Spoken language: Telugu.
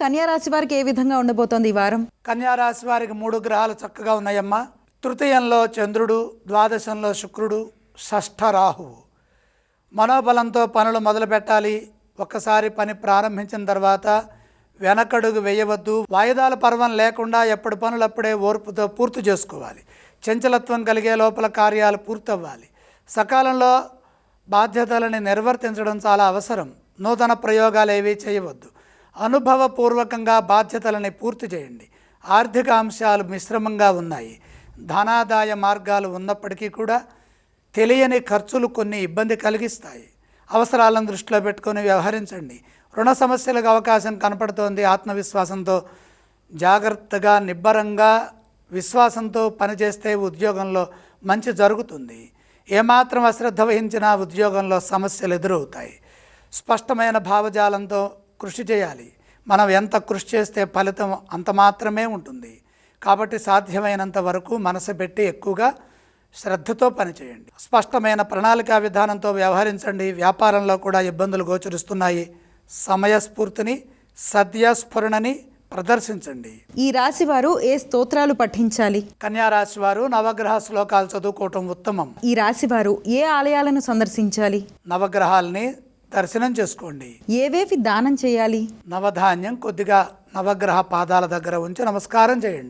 కన్యారాశి వారికి ఏ విధంగా ఉండబోతోంది ఈ వారం? కన్యారాశి వారికి మూడు గ్రహాలు చక్కగా ఉన్నాయమ్మా. తృతీయంలో చంద్రుడు ద్వాదశంలో శుక్రుడు షష్ఠ రాహువు. మనోబలంతో పనులు మొదలు పెట్టాలి. ఒక్కసారి పని ప్రారంభించిన తర్వాత వెనకడుగు వేయవద్దు. వాయిదాల పర్వం లేకుండా ఎప్పటి పనులప్పుడే ఓర్పుతో పూర్తి చేసుకోవాలి. చంచలత్వం కలిగే లోపల కార్యాలు పూర్తవ్వాలి. సకాలంలో బాధ్యతలని నిర్వర్తించడం చాలా అవసరం. నూతన ప్రయోగాలు ఏవీ చేయవద్దు. అనుభవపూర్వకంగా బాధ్యతలని పూర్తి చేయండి. ఆర్థిక అంశాలు మిశ్రమంగా ఉన్నాయి. ధనాదాయ మార్గాలు ఉన్నప్పటికీ కూడా తెలియని ఖర్చులు కొన్ని ఇబ్బంది కలిగిస్తాయి. అవసరాలను దృష్టిలో పెట్టుకొని వ్యవహరించండి. రుణ సమస్యలకు అవకాశం కనపడుతోంది. ఆత్మవిశ్వాసంతో జాగ్రత్తగా నిబ్బరంగా విశ్వాసంతో పనిచేస్తే ఉద్యోగంలో మంచి జరుగుతుంది. ఏమాత్రం అశ్రద్ధ వహించినా ఉద్యోగంలో సమస్యలు ఎదురవుతాయి. స్పష్టమైన భావజాలంతో కృషి చేయాలి. మనం ఎంత కృషి చేస్తే ఫలితం అంత మాత్రమే ఉంటుంది. కాబట్టి సాధ్యమైనంత వరకు మనసు పెట్టి ఎక్కువగా శ్రద్ధతో పనిచేయండి. స్పష్టమైన ప్రణాళికా విధానంతో వ్యవహరించండి. వ్యాపారంలో కూడా ఇబ్బందులు గోచరిస్తున్నాయి. సమయస్ఫూర్తిని సద్యస్ఫురణని ప్రదర్శించండి. ఈ రాశి వారు ఏ స్తోత్రాలు పఠించాలి? కన్యా రాశి వారు నవగ్రహ శ్లోకాలు చదువుకోవటం ఉత్తమం. ఈ రాశి వారు ఏ ఆలయాలను సందర్శించాలి? నవగ్రహాల్ని దర్శనం చేసుకోండి. ఏవేవి దానం చేయాలి? నవధాన్యం కొద్దిగా నవగ్రహ పాదాల దగ్గర ఉంచి నమస్కారం చేయండి.